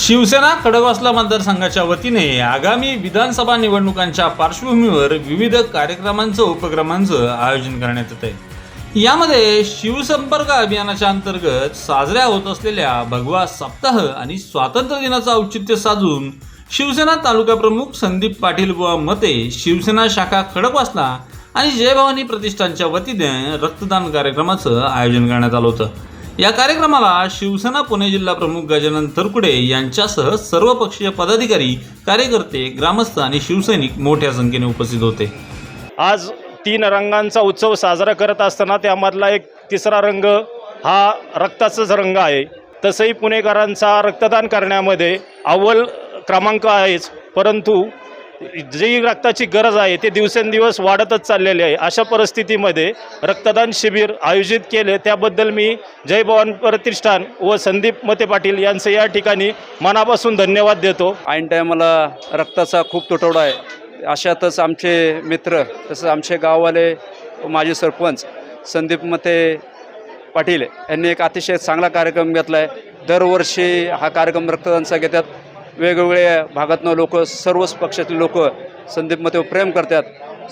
शिवसेना खडकवासला मतदारसंघाच्या वतीने आगामी विधानसभा निवडणुकांच्या पार्श्वभूमीवर विविध कार्यक्रमांचं उपक्रमांचं आयोजन करण्यात येत आहे यामध्ये शिवसंपर्क अभियानाच्या अंतर्गत साजऱ्या होत असलेल्या भगवा सप्ताह आणि स्वातंत्र्य दिनाचं औचित्य साधून शिवसेना तालुका प्रमुख संदीप पाटील बुवा मते शिवसेना शाखा खडकवासला आणि जयभवानी प्रतिष्ठानच्या वतीने रक्तदान कार्यक्रमाचं आयोजन करण्यात आलं होतं. या कार्यक्रमाला शिवसेना पुणे जिल्हा प्रमुख गजानन तरकुडे यांच्यासह सर्व पक्षीय पदाधिकारी कार्यकर्ते ग्रामस्थ आणि शिवसैनिक मोठ्या संख्येने उपस्थित होते. आज तीन रंगांचा उत्सव साजरा करत असताना त्यामधला एक तिसरा रंग हा रक्ताचाच रंग आहे. तसंही पुणेकरांचा रक्तदान करण्यामध्ये अव्वल क्रमांक आहेच परंतु जी रक्ताची गरज आहे ते दिवसेंदिवस वाढतच चाललेली आहे. अशा परिस्थितीमध्ये रक्तदान शिबिर आयोजित केले त्याबद्दल मी जय भवान प्रतिष्ठान व संदीप मते पाटील यांचं या ठिकाणी मनापासून धन्यवाद देतो. ऐन टायमाला रक्ताचा खूप तुटवडा आहे. अशातच आमचे मित्र तसंच आमचे गाववाले माजी सरपंच संदीप मते पाटील यांनी एक अतिशय चांगला कार्यक्रम घेतला आहे दरवर्षी हा कार्यक्रम रक्तदानचा घेतात वेगवेगळ्या भागातनं लोक सर्वच पक्षातले लोक संदीप मते प्रेम करतात.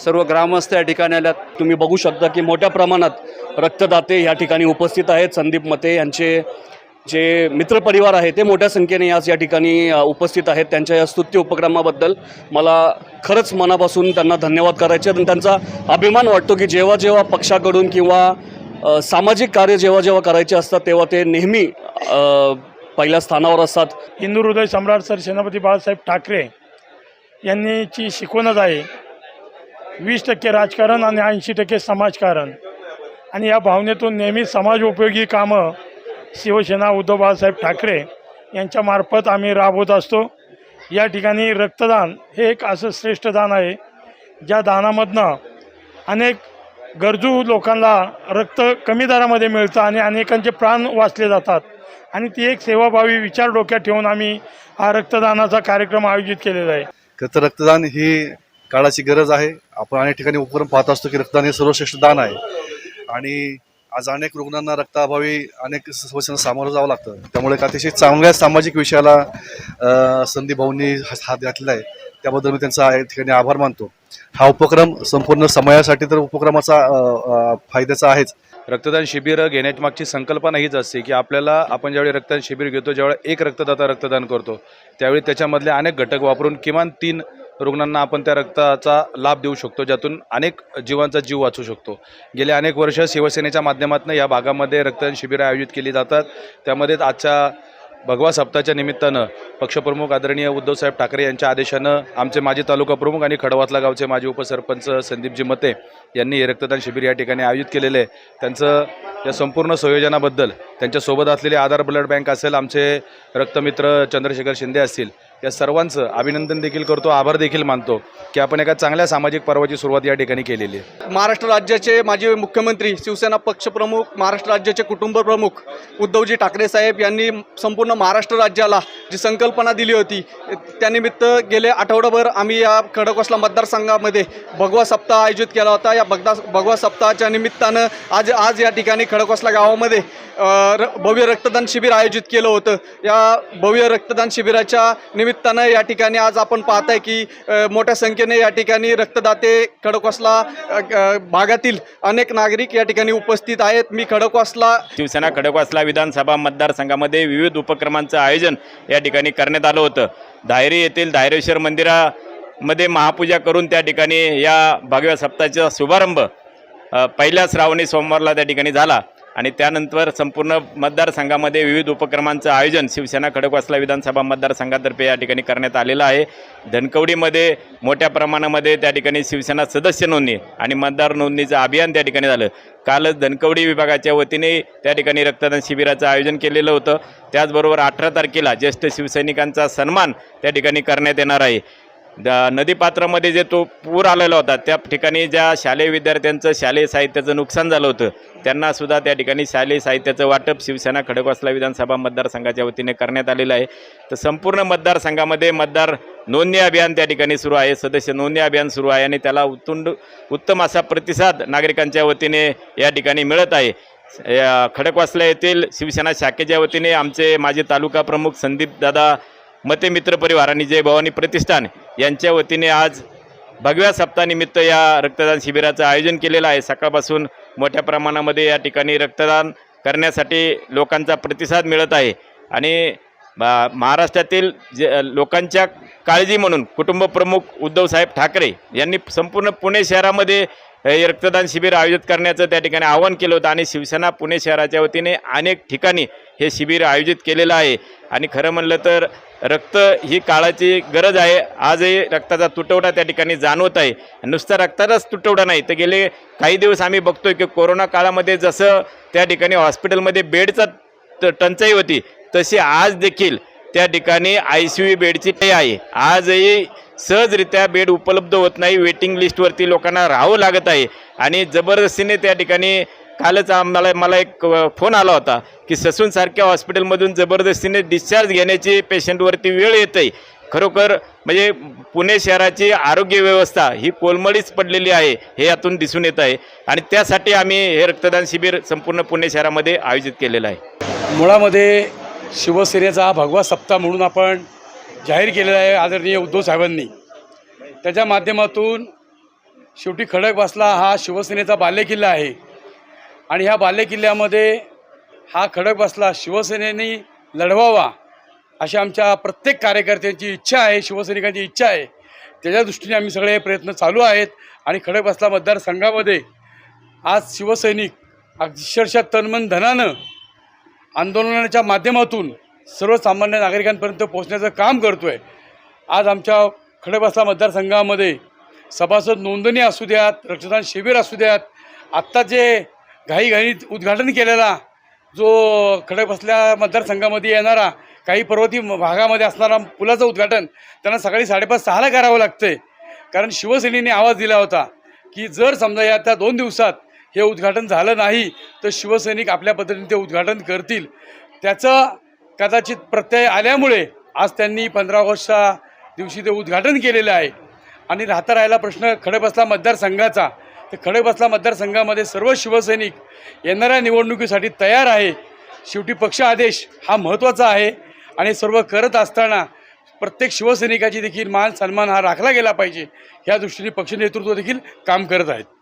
सर्व ग्रामस्थ या ठिकाणी आल्यात. तुम्ही बघू शकता की मोठ्या प्रमाणात रक्तदाते या ठिकाणी उपस्थित आहेत. संदीप मते यांचे जे मित्रपरिवार आहे ते मोठ्या संख्येने आज या ठिकाणी उपस्थित आहेत. त्यांच्या या स्तुत्य उपक्रमाबद्दल मला खरंच मनापासून त्यांना धन्यवाद करायचे आणि त्यांचा अभिमान वाटतो की जेव्हा जेव्हा पक्षाकडून किंवा सामाजिक कार्य जेव्हा जेव्हा करायचे असतात तेव्हा ते नेहमी पहिल्या स्थानावर असतात. हिंदू हृदय सम्राट सर सेनापती बाळासाहेब ठाकरे यांनीची शिकवणच आहे. वीस टक्के राजकारण आणि ऐंशी टक्के समाजकारण. आणि या भावनेतून नेहमी समाज उपयोगी कामं शिवसेना उद्धव बाळासाहेब ठाकरे यांच्यामार्फत आम्ही राबवत असतो. या ठिकाणी रक्तदान हे एक असं श्रेष्ठ दान आहे ज्या दानामधनं अनेक गरजू लोकांना रक्त कमी दरामध्ये मिळतं आणि अनेकांचे प्राण वाचले जातात. आणि ती एक सेवाभावी विचार डोक्यात ठेवून आम्ही हा रक्तदानाचा कार्यक्रम आयोजित केलेला आहे. खरं तर रक्तदान ही काळाची गरज आहे. आपण अनेक ठिकाणी उपक्रम पाहत असतो की रक्तदान हे सर्वश्रेष्ठ दान आहे. आणि आज अनेक रुग्णांना रक्ताभावी अनेक समस्यांना सामोरं जावं लागतं. त्यामुळे एक अतिशय चांगल्या सामाजिक विषयाला अ, संदीप भाऊंनी हा- हात घातलेला आहे. त्याबद्दल मी त्यांचा या ठिकाणी आभार मानतो. हा उपक्रम संपूर्ण समयासाठी तर उपक्रमाचा फायद्याचा आहेच. रक्तदान शिबिर घेण्याची मागची संकल्पना हीच असते की आपल्याला आपण ज्यावेळी रक्तदान शिबिर घेतो ज्यावेळी एक रक्तदाता रक्तदान करतो त्यावेळी त्याच्यामधले अनेक घटक वापरून किमान तीन रुग्णांना आपण त्या रक्ताचा लाभ देऊ शकतो ज्यातून अनेक जीवांचा जीव वाचू शकतो. गेले अनेक वर्ष शिवसेनेच्या माध्यमातून या भागामध्ये रक्तदान शिबिरं आयोजित केली जातात. त्यामध्येच आजच्या भगवा सप्ताहाच्या निमित्तानं पक्षप्रमुख आदरणीय उद्धवसाहेब ठाकरे यांच्या आदेशानं आमचे माजी तालुका प्रमुख आणि खडवातला गावचे माजी उपसरपंच संदीपजी मते यांनी हे रक्तदान शिबिर या ठिकाणी आयोजित केलेले आहे. त्यांचं या संपूर्ण संयोजनाबद्दल त्यांच्यासोबत असलेले आधार ब्लड बँक असेल आमचे रक्तमित्र चंद्रशेखर शिंदे असतील या सर्वांचं अभिनंदन देखील करतो आभार देखील मानतो की आपण एका चांगल्या सामाजिक पर्वाची सुरुवात या ठिकाणी केलेली आहे. महाराष्ट्र राज्याचे माजी मुख्यमंत्री शिवसेना पक्षप्रमुख महाराष्ट्र राज्याचे कुटुंब प्रमुख उद्धवजी ठाकरे साहेब यांनी संपूर्ण महाराष्ट्र राज्याला जी संकल्पना दिली होती त्यानिमित्त गेले आठवडाभर आम्ही या खडकवासला मतदारसंघामध्ये भगवा सप्ताह आयोजित केला होता. या भगदा भगवा सप्ताहाच्या निमित्तानं आज आज या ठिकाणी खडकवासला गावामध्ये र भव्य रक्तदान शिबिर आयोजित केलं होतं. या भव्य रक्तदान शिबिराच्या निमित्तानं या ठिकाणी आज आपण पाहत आहे की मोठ्या संख्येने या ठिकाणी रक्तदाते खडकवासला भागातील अनेक नागरिक या ठिकाणी उपस्थित आहेत. मी खडकवासला शिवसेना खडकवासला विधानसभा मतदारसंघामध्ये विविध उपक्रमांचं आयोजन या ठिकाणी करण्यात आलं होतं. धायरी येथील धायरेश्वर मंदिरामध्ये महापूजा करून त्या ठिकाणी या भगव्या सप्ताहाचा शुभारंभ पहिल्या श्रावणी सोमवारला त्या ठिकाणी झाला. आणि त्यानंतर संपूर्ण मतदारसंघामध्ये विविध उपक्रमांचं आयोजन शिवसेना खडकवासला विधानसभा मतदारसंघातर्फे या ठिकाणी करण्यात आलेलं आहे. धनकवडीमध्ये मोठ्या प्रमाणामध्ये त्या ठिकाणी शिवसेना सदस्य नोंदणी आणि मतदार नोंदणीचं अभियान त्या ठिकाणी झालं. कालच धनकवडी विभागाच्या वतीने त्या ठिकाणी रक्तदान शिबिराचं आयोजन केलेलं होतं. त्याचबरोबर अठरा तारखेला ज्येष्ठ शिवसैनिकांचा सन्मान त्या ठिकाणी करण्यात येणार आहे. नदीपात्रामध्ये जे तो पूर आलेला होता त्या ठिकाणी ज्या शालेय विद्यार्थ्यांचं शालेय साहित्याचं नुकसान झालं होतं त्यांना सुद्धा त्या ठिकाणी शालेय साहित्याचं वाटप शिवसेना खडकवासला विधानसभा मतदारसंघाच्या वतीने करण्यात आलेलं आहे. तर संपूर्ण मतदारसंघामध्ये मतदार नोंदणी अभियान त्या ठिकाणी सुरू आहे सदस्य नोंदणी अभियान सुरू आहे आणि त्याला उत्तुंड उत्तम असा प्रतिसाद नागरिकांच्या वतीने या ठिकाणी मिळत आहे. या खडकवासला येथील शिवसेना शाखेच्या वतीने आमचे माजी तालुका प्रमुख संदीप दादा मते मित्र परिवार आणि जय भवानी प्रतिष्ठान यांच्या वतीने आज भगव्या सप्ताहानिमित्त या रक्तदान शिबिराचं आयोजन केलेलं आहे. सकाळपासून मोठ्या प्रमाणामध्ये या ठिकाणी रक्तदान करण्यासाठी लोकांचा प्रतिसाद मिळत आहे. आणि महाराष्ट्रातील जे लोकांच्या काळजी म्हणून कुटुंब प्रमुख उद्धवसाहेब ठाकरे यांनी संपूर्ण पुणे शहरामध्ये हे रक्तदान शिबिर आयोजित करण्याचं त्या ठिकाणी आवाहन केलं होतं. आणि शिवसेना पुणे शहराच्या वतीने अनेक ठिकाणी हे शिबिर आयोजित केलेलं आहे. आणि खरं म्हणलं तर रक्त ही काळाची गरज आहे. आजही रक्ताचा तुटवडा त्या ठिकाणी जाणवत आहे. नुसता रक्ताचाच तुटवडा नाही. तर गेले काही दिवस आम्ही बघतोय की कोरोना काळामध्ये जसं त्या ठिकाणी हॉस्पिटलमध्ये बेडचा टंचाई होती तशी आज देखील त्या ठिकाणी आय सी यू बेडची टंचाई आहे. आजही सहजरित्या बेड उपलब्ध होत नाही. वेटिंग लिस्टवरती लोकांना राहावं लागत आहे. आणि जबरदस्तीने त्या ठिकाणी कालच आम्हाला मला एक फोन आला होता. की ससूनसारख्या हॉस्पिटलमधून जबरदस्तीने डिस्चार्ज घेण्याची पेशंटवरती वेळ येत आहे खरोखर म्हणजे पुणे शहराची आरोग्य व्यवस्था ही कोलमडीच पडलेली आहे हे यातून दिसून येत आहे. आणि त्यासाठी आम्ही हे रक्तदान शिबिर संपूर्ण पुणे शहरामध्ये आयोजित केलेलं आहे. मुळामध्ये शिवसेनेचा हा भगवा सप्ताह म्हणून आपण जाहीर केलेला आहे आदरणीय उद्धव साहेबांनी. त्याच्या माध्यमातून शेवटी खडकवासला हा शिवसेनेचा बालेकिल्ला आहे. आणि ह्या बालेकिल्ल्यामध्ये हा खडक बसला शिवसेनेने लढवावा अशी आमच्या प्रत्येक कार्यकर्त्यांची इच्छा आहे शिवसैनिकांची इच्छा आहे. त्याच्या दृष्टीने आम्ही सगळे प्रयत्न चालू आहेत आणि खडक बसला मतदारसंघामध्ये. आज शिवसैनिक अक्षरशः तनमन धनानं आंदोलनाच्या माध्यमातून सर्वसामान्य नागरिकांपर्यंत पोहोचण्याचं काम करतो आहे आज आमच्या खडकवासला मतदारसंघामध्ये सभासद नोंदणी असू द्यात रक्तदान शिबिर असू द्यात आत्ता जे घाईघाईत उद्घाटन केलेला जो खडकबसल्या मतदारसंघामध्ये येणारा काही पर्वती भागामध्ये असणारा पुलाचं उद्घाटन त्यांना सकाळी साडेपाच सहाला करावं लागतं कारण शिवसेनेने आवाज दिला होता की जर समजा या त्या दोन दिवसात हे उद्घाटन झालं नाही तर शिवसैनिक आपल्या पद्धतीने ते उद्घाटन करतील. त्याचं कदाचित प्रत्यय आल्यामुळे आज त्यांनी पंधरा ऑगस्टच्या दिवशी ते उद्घाटन केलेलं आहे. आणि राहता राहिला प्रश्न खडकबसला मतदारसंघाचा तर खडकबसला मतदारसंघामध्ये सर्व शिवसैनिक येणाऱ्या निवडणुकीसाठी तयार आहे. शेवटी पक्ष आदेश हा महत्त्वाचा आहे आणि सर्व करत असताना प्रत्येक शिवसैनिकाची देखील मान सन्मान हा राखला गेला पाहिजे. ह्या दृष्टीने पक्ष नेतृत्व देखील काम करत आहेत.